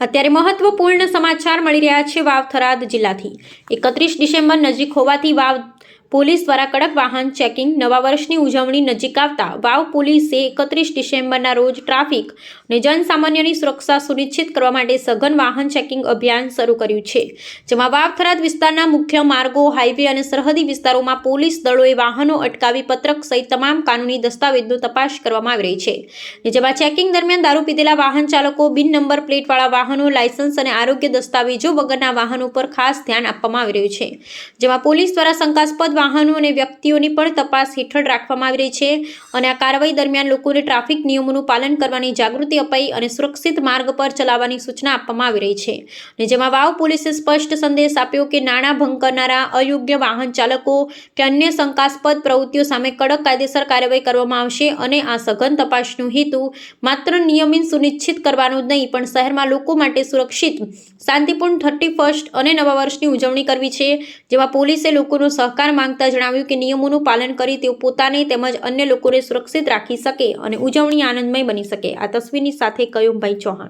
અત્યારે મહત્વપૂર્ણ સમાચાર મળી રહ્યા છે વાવ થરાદ જિલ્લાથી. એકત્રીસ ડિસેમ્બર નજીક હોવાથી વાવ પોલીસ દ્વારા કડક વાહન ચેકિંગ, નવા વર્ષની ઉજવણી નજીક આવતા વાવ પોલીસે એકત્રીસ ડિસેમ્બરના રોજ ટ્રાફિક અને જનસામાન્યની સુરક્ષા સુનિશ્ચિત કરવા માટે સઘન વાહન ચેકિંગ અભિયાન શરૂ કર્યું છે, જેમાં વાવ થરાદ વિસ્તારના મુખ્ય માર્ગો, હાઈવે અને સરહદી વિસ્તારોમાં પોલીસ દળોએ વાહનો અટકાવી પત્રક સહિત તમામ કાનૂની દસ્તાવેજનો તપાસ કરવામાં આવી રહી છે જેમાં ચેકિંગ દરમિયાન દારૂ પીધેલા વાહન ચાલકો, બિન નંબર પ્લેટવાળા વાહનો, લાયસન્સ અને આરોગ્ય દસ્તાવેજો વગરના વાહનો પર ખાસ ધ્યાન આપવામાં આવી રહ્યું છે, જેમાં પોલીસ દ્વારા શંકાસ્પદ વાહનો અને વ્યક્તિઓની પણ તપાસ હેઠળ રાખવામાં આવી રહી છે અને આ કાર્યવાહી દરમિયાન લોકોને ટ્રાફિક નિયમોનું પાલન કરવાની જાગૃતિ અપાઈ અને સુરક્ષિત માર્ગ પર ચલાવવાની સૂચના આપવામાં આવી રહી છે. અને જેમાં વાવ પોલીસે સ્પષ્ટ સંદેશ આપ્યો કે નાણાં ભંગ કરનારા, અયોગ્ય વાહન ચાલકો કે અન્ય શંકાસ્પદ પ્રવૃત્તિઓ સામે કડક કાયદેસર કાર્યવાહી કરવામાં આવશે અને આ સઘન તપાસનો હેતુ માત્ર નિયમિત સુનિશ્ચિત કરવાનો જ નહીં, પણ શહેરમાં લોકો માટે સુરક્ષિત, શાંતિપૂર્ણ, થર્ટી ફર્સ્ટ અને નવા વર્ષની ઉજવણી કરવી છે, જેમાં પોલીસે લોકોનો સહકાર માંગતા જણાવ્યું કે નિયમોનું પાલન કરી તેઓ પોતાને તેમજ અન્ય લોકોને સુરક્ષિત રાખી શકે અને ઉજવણી આનંદમય બની શકે. આ તસવીરની સાથે કયુમભાઈ ચૌહાણ?